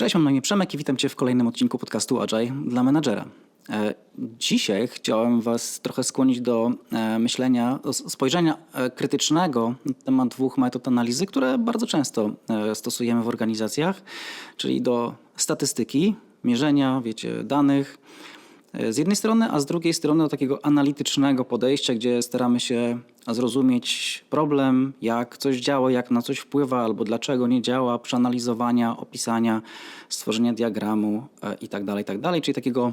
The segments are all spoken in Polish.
Cześć, mam na imię Przemek i witam Cię w kolejnym odcinku podcastu Agile dla menadżera. E, Dzisiaj chciałem Was trochę skłonić do e, myślenia, spojrzenia e, krytycznego na temat dwóch metod analizy, które bardzo często stosujemy w organizacjach, czyli do statystyki, mierzenia, wiecie, danych z jednej strony, a z drugiej strony do takiego analitycznego podejścia, gdzie staramy się zrozumieć problem, jak coś działa, jak na coś wpływa, albo dlaczego nie działa, przeanalizowania, opisania, stworzenia diagramu e, itd., itd. Czyli takiego,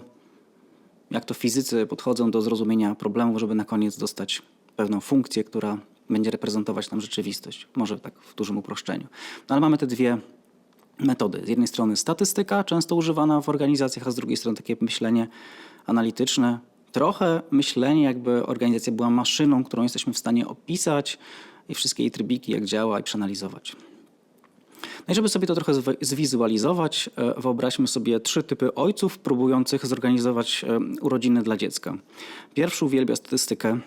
jak to fizycy podchodzą do zrozumienia problemu, żeby na koniec dostać pewną funkcję, która będzie reprezentować nam rzeczywistość. Może tak w dużym uproszczeniu. No ale mamy te dwie metody. Z jednej strony statystyka, często używana w organizacjach, a z drugiej strony takie myślenie analityczne. Trochę myślenie, jakby organizacja była maszyną, którą jesteśmy w stanie opisać i wszystkie jej trybiki, jak działa i przeanalizować. No i żeby sobie to trochę zwi- zwizualizować, e, wyobraźmy sobie trzy typy ojców próbujących zorganizować e, urodziny dla dziecka. Pierwszy uwielbia statystykę.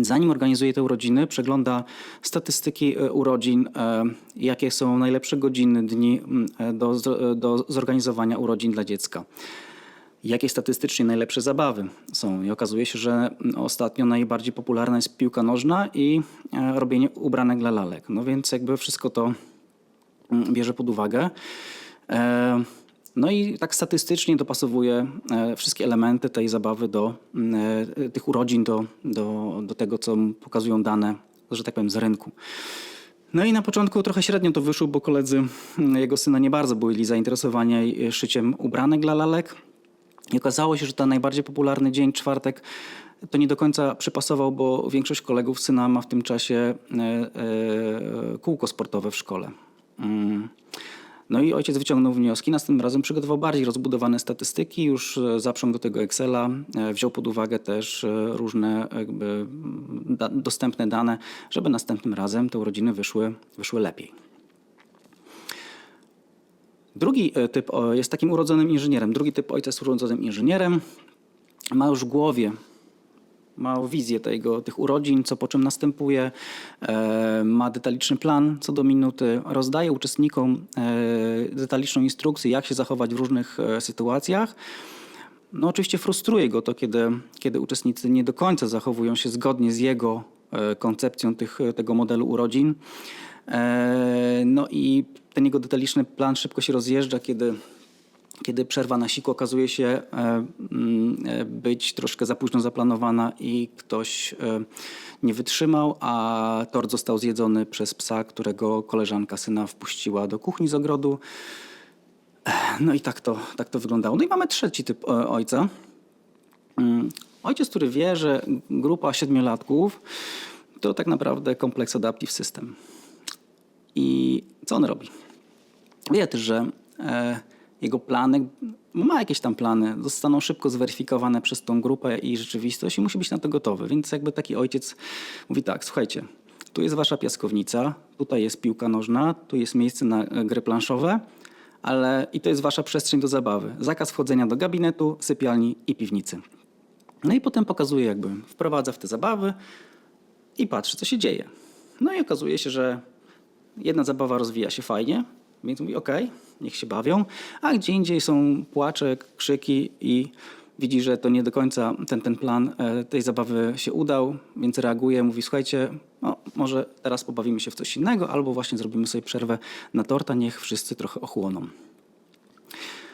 Zanim organizuje te urodziny, przegląda statystyki e, urodzin, jakie są najlepsze godziny, dni do, do zorganizowania urodzin dla dziecka. Jakie statystycznie najlepsze zabawy są? I okazuje się, że ostatnio najbardziej popularna jest piłka nożna i e, robienie ubranek dla lalek. No więc jakby wszystko to mm, bierze pod uwagę. E, No i tak statystycznie dopasowuje e, wszystkie elementy tej zabawy do mm, tych urodzin, do, do, do tego, co pokazują dane, że tak powiem, z rynku. No i na początku trochę średnio to wyszło, bo koledzy mm, jego syna nie bardzo byli zainteresowani szyciem ubranek dla lalek. I okazało się, że ten najbardziej popularny dzień, czwartek, to nie do końca przypasował, bo większość kolegów syna ma w tym czasie e, e, kółko sportowe w szkole. Mm. No i ojciec wyciągnął wnioski. Następnym razem przygotował bardziej rozbudowane statystyki, już e, zaprzągł do tego Excela, wziął pod uwagę też różne dostępne dane, żeby następnym razem te urodziny wyszły, wyszły lepiej. Drugi e, typ jest takim urodzonym inżynierem. Drugi typ ojca jest urodzonym inżynierem. Ma już w głowie, ma wizję tego, tych urodzin, co po czym następuje, e, ma detaliczny plan co do minuty, rozdaje uczestnikom e, detaliczną instrukcję, jak się zachować w różnych sytuacjach. No oczywiście frustruje go to, kiedy, kiedy uczestnicy nie do końca zachowują się zgodnie z jego koncepcją tych, tego modelu urodzin. E, No i ten jego detaliczny plan szybko się rozjeżdża, kiedy, kiedy przerwa na siku okazuje się e, mm, e, być troszkę za późno zaplanowana i ktoś nie wytrzymał, a tort został zjedzony przez psa, którego koleżanka syna wpuściła do kuchni z ogrodu. No i tak to, tak to wyglądało. No i mamy trzeci typ ojca. Mm, Ojciec, który wie, że grupa siedmiolatków to tak naprawdę kompleks adaptive system. I co on robi? Wie też, że e, jego plany, ma jakieś tam plany, zostaną szybko zweryfikowane przez tą grupę i rzeczywistość i musi być na to gotowy. Więc jakby taki ojciec mówi tak, słuchajcie, tu jest wasza piaskownica, tutaj jest piłka nożna, tu jest miejsce na e, gry planszowe, ale i to jest wasza przestrzeń do zabawy. Zakaz wchodzenia do gabinetu, sypialni i piwnicy. No i potem pokazuje, jakby wprowadza w te zabawy i patrzy, co się dzieje. No i okazuje się, że jedna zabawa rozwija się fajnie, więc mówi, ok, niech się bawią, a gdzie indziej są płacze, krzyki i widzi, że to nie do końca ten, ten plan e, tej zabawy się udał, więc reaguje, mówi, słuchajcie, no, może teraz pobawimy się w coś innego, albo właśnie zrobimy sobie przerwę na torta, niech wszyscy trochę ochłoną.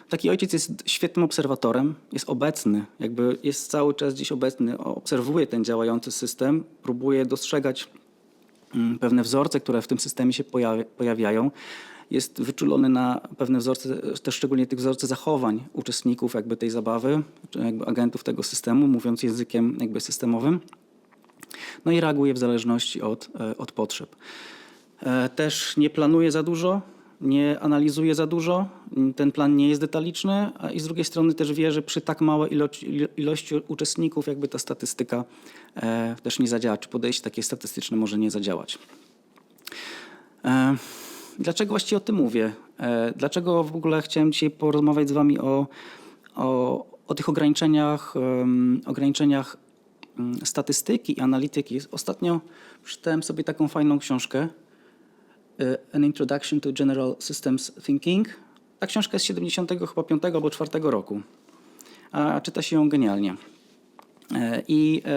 Taki ojciec jest świetnym obserwatorem, jest obecny, jakby jest cały czas gdzieś obecny, obserwuje ten działający system, próbuje dostrzegać pewne wzorce, które w tym systemie się pojawi- pojawiają. Jest wyczulony na pewne wzorce, też szczególnie tych wzorce zachowań uczestników jakby tej zabawy, czy jakby agentów tego systemu, mówiąc językiem jakby systemowym. No i reaguje w zależności od, e, od potrzeb. E, Też nie planuje za dużo, nie analizuje za dużo, ten plan nie jest detaliczny, a i z drugiej strony też wie, że przy tak małej ilości, ilości uczestników jakby ta statystyka e, też nie zadziała, czy podejście takie statystyczne może nie zadziałać. E, Dlaczego właściwie o tym mówię? E, Dlaczego w ogóle chciałem dzisiaj porozmawiać z wami o, o, o tych ograniczeniach, em, ograniczeniach mm, statystyki i analityki? Ostatnio przeczytałem sobie taką fajną książkę, An Introduction to General Systems Thinking. ta książka jest z 75 albo 4 roku, a czyta się ją genialnie. E, I e,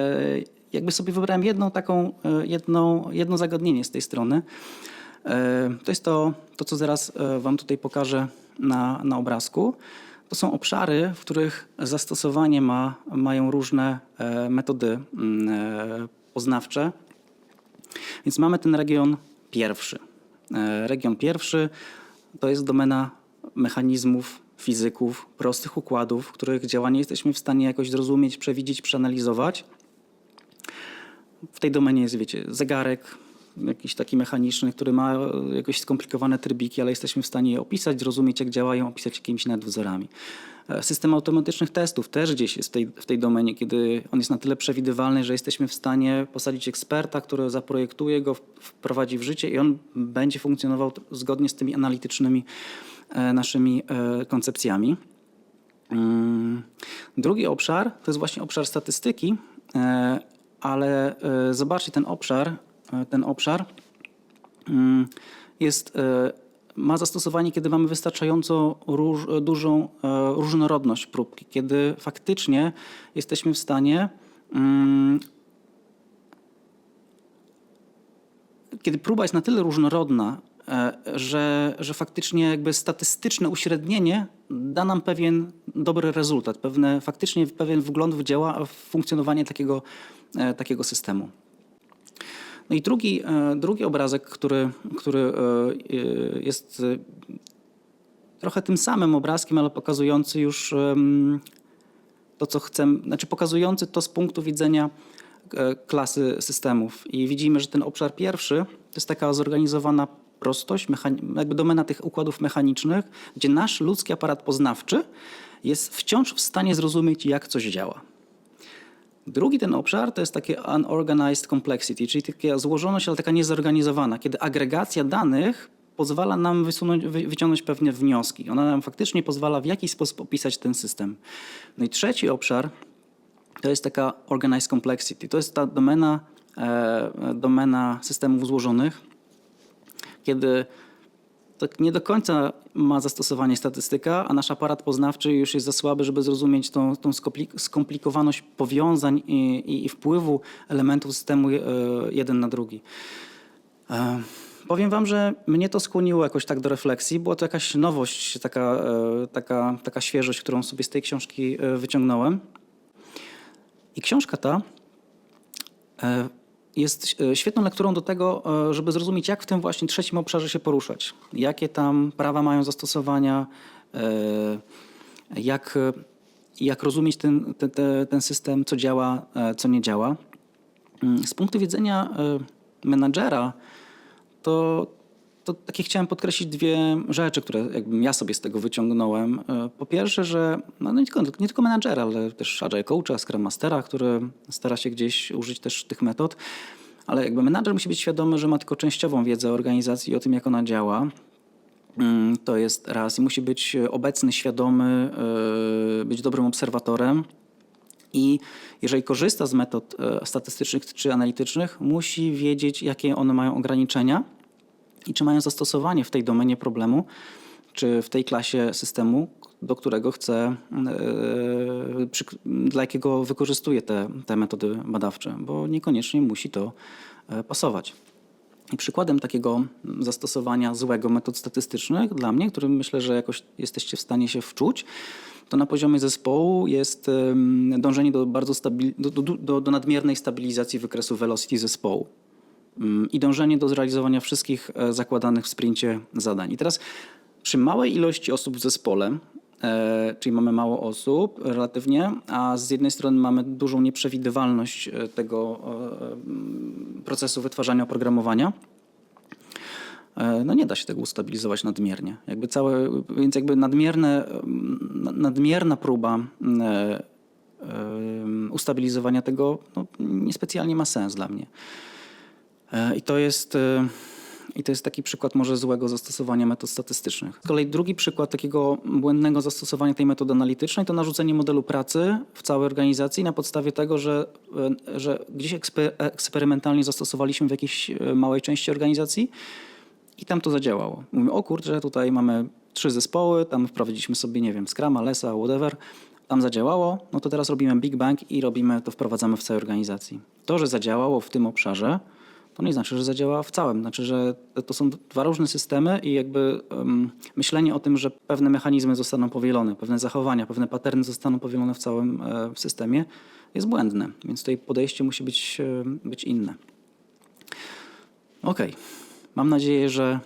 jakby sobie wybrałem jedną taką, e, jedną, jedno zagadnienie z tej strony. E, To jest to, to co zaraz e, Wam tutaj pokażę na, na obrazku. To są obszary, w których zastosowanie ma, mają różne e, metody mm, e, poznawcze. Więc mamy ten region pierwszy. E, Region pierwszy to jest domena mechanizmów, fizyków, prostych układów, których działanie jesteśmy w stanie jakoś zrozumieć, przewidzieć, przeanalizować. W tej domenie jest, wiecie, zegarek, jakiś taki mechaniczny, który ma e, jakoś skomplikowane trybiki, ale jesteśmy w stanie je opisać, zrozumieć, jak działają, opisać jakimiś nawet wzorami. E, System automatycznych testów też gdzieś jest w tej, w tej domenie, kiedy on jest na tyle przewidywalny, że jesteśmy w stanie posadzić eksperta, który zaprojektuje go, wprowadzi w życie i on będzie funkcjonował zgodnie z tymi analitycznymi e, naszymi e, koncepcjami. Mm, Drugi obszar to jest właśnie obszar statystyki, e, ale e, zobaczcie ten obszar, e, ten obszar mm, jest, e, ma zastosowanie, kiedy mamy wystarczająco róż, dużą e, różnorodność próbki, kiedy faktycznie jesteśmy w stanie mm, kiedy próba jest na tyle różnorodna, e, że, że faktycznie jakby statystyczne uśrednienie da nam pewien dobry rezultat, pewne, faktycznie pewien wgląd w, działa, w funkcjonowanie takiego, e, takiego systemu. No i drugi, e, drugi obrazek, który, który e, e, jest trochę tym samym obrazkiem, ale pokazujący już to, co chcemy, znaczy pokazujący to z punktu widzenia klasy systemów. I widzimy, że ten obszar pierwszy to jest taka zorganizowana prostość, jakby domena tych układów mechanicznych, gdzie nasz ludzki aparat poznawczy jest wciąż w stanie zrozumieć, jak coś działa. Drugi ten obszar to jest takie unorganized complexity, czyli taka złożoność, ale taka niezorganizowana, kiedy agregacja danych pozwala nam wysunąć, wy, wyciągnąć pewne wnioski. Ona nam faktycznie pozwala w jakiś sposób opisać ten system. No i trzeci obszar to jest taka organized complexity. To jest ta domena, e, domena systemów złożonych, kiedy tak nie do końca ma zastosowanie statystyka, a nasz aparat poznawczy już jest za słaby, żeby zrozumieć tą, tą skomplik- skomplikowaność powiązań i, i, i wpływu elementów systemu e, jeden na drugi. E, Powiem wam, że mnie to skłoniło jakoś tak do refleksji. Była to jakaś nowość, taka, e, taka, taka świeżość, którą sobie z tej książki wyciągnąłem. I książka ta jest e, świetną lekturą do tego, e, żeby zrozumieć, jak w tym właśnie trzecim obszarze się poruszać. Jakie tam prawa mają zastosowania, e, jak, jak rozumieć ten, ten, ten- system, co działa, co nie działa. Mm, Z punktu widzenia menadżera, to, to takie chciałem podkreślić dwie rzeczy, które jakbym ja sobie z tego wyciągnąłem. E, Po pierwsze, że no nie, tylko, nie tylko menadżera, ale też agile coacha, scrum mastera, który stara się gdzieś użyć też tych metod, ale jakby menadżer musi być świadomy, że ma tylko częściową wiedzę o organizacji i o tym, jak ona działa. Mm, To jest raz i musi być obecny, świadomy, e, być dobrym obserwatorem. I jeżeli korzysta z metod e, statystycznych czy analitycznych, musi wiedzieć, jakie one mają ograniczenia i czy mają zastosowanie w tej domenie problemu, czy w tej klasie systemu, do którego chce, e, dla jakiego wykorzystuje te, te metody badawcze, bo niekoniecznie musi to e, pasować. I przykładem takiego zastosowania złego metod statystycznych dla mnie, którym myślę, że jakoś jesteście w stanie się wczuć, to na poziomie zespołu jest dążenie do bardzo do, do, do, nadmiernej stabilizacji wykresu velocity zespołu i dążenie do zrealizowania wszystkich e, zakładanych w sprincie zadań. I teraz przy małej ilości osób w zespole, e, czyli mamy mało osób relatywnie, a z jednej strony mamy dużą nieprzewidywalność e, tego mm, procesu wytwarzania oprogramowania, no nie da się tego ustabilizować nadmiernie. Jakby całe, więc jakby nadmierne, mm, nadmierna próba mm, ustabilizowania tego no, niespecjalnie ma sens dla mnie. E, I to jest, e, I to jest taki przykład może złego zastosowania metod statystycznych. Z kolei drugi przykład takiego błędnego zastosowania tej metody analitycznej to narzucenie modelu pracy w całej organizacji na podstawie tego, że, e, że gdzieś eksper- eksperymentalnie zastosowaliśmy w jakiejś małej części organizacji i tam to zadziałało. Mówimy, o kurczę, tutaj mamy trzy zespoły, tam wprowadziliśmy sobie, nie wiem, Scrama, Lesa, whatever, tam zadziałało, no to teraz robimy Big Bang i robimy to, wprowadzamy w całej organizacji. To, że zadziałało w tym obszarze, to nie znaczy, że zadziała w całym. Znaczy, że to są dwa różne systemy i jakby um, myślenie o tym, że pewne mechanizmy zostaną powielone, pewne zachowania, pewne paterny zostaną powielone w całym e, systemie jest błędne. Więc tutaj podejście musi być, e, być inne. Okej. Mam nadzieję, że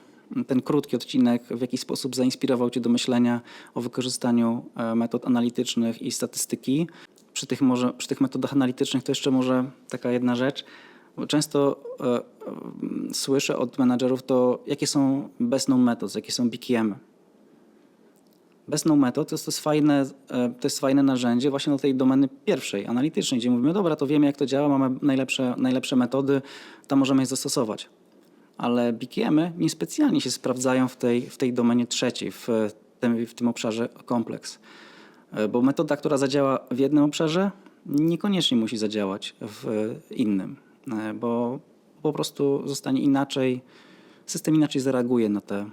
ten krótki odcinek w jakiś sposób zainspirował Cię do myślenia o wykorzystaniu e, metod analitycznych i statystyki. Przy tych, może, przy tych metodach analitycznych to jeszcze może taka jedna rzecz. Bo często e, e, słyszę od menadżerów to, jakie są best known methods, jakie są BKM. Best known method to jest, to, jest fajne, e, to jest fajne narzędzie właśnie do tej domeny pierwszej, analitycznej, gdzie mówimy, dobra, to wiemy jak to działa, mamy najlepsze, najlepsze metody, tam możemy je zastosować. Ale BKM-y niespecjalnie się sprawdzają w tej, w tej domenie trzeciej, w tym, w tym obszarze kompleks. E, Bo metoda, która zadziała w jednym obszarze, niekoniecznie musi zadziałać w innym, bo po prostu zostanie inaczej, system inaczej zareaguje na, tę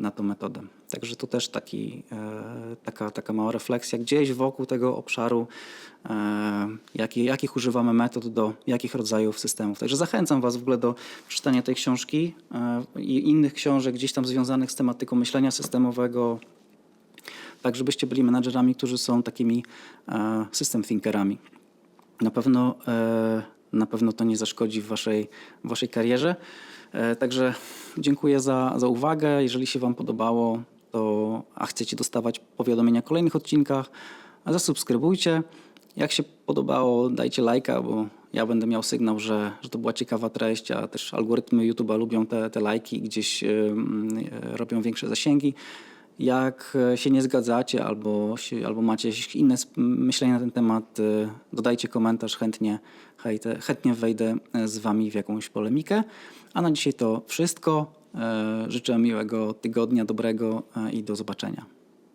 na tą metodę. Także to też taki, e, taka, taka mała refleksja gdzieś wokół tego obszaru, e, jakie, jakich używamy metod do jakich rodzajów systemów. Także zachęcam Was w ogóle do przeczytania tej książki e, i innych książek gdzieś tam związanych z tematyką myślenia systemowego, tak żebyście byli menadżerami, którzy są takimi e, system thinkerami. Na pewno, e, na pewno to nie zaszkodzi w waszej, w waszej karierze. E, Także dziękuję za, za uwagę. Jeżeli się Wam podobało, to, a chcecie dostawać powiadomienia o kolejnych odcinkach, zasubskrybujcie. Jak się podobało, dajcie lajka, bo ja będę miał sygnał, że, że to była ciekawa treść, a też algorytmy YouTube'a lubią te, te lajki, gdzieś e, robią większe zasięgi. Jak się nie zgadzacie albo, albo macie jakieś inne myślenie na ten temat, dodajcie komentarz, chętnie, hejte, chętnie wejdę e, z Wami w jakąś polemikę. A na dzisiaj to wszystko. E, Życzę miłego tygodnia, dobrego e, i do zobaczenia.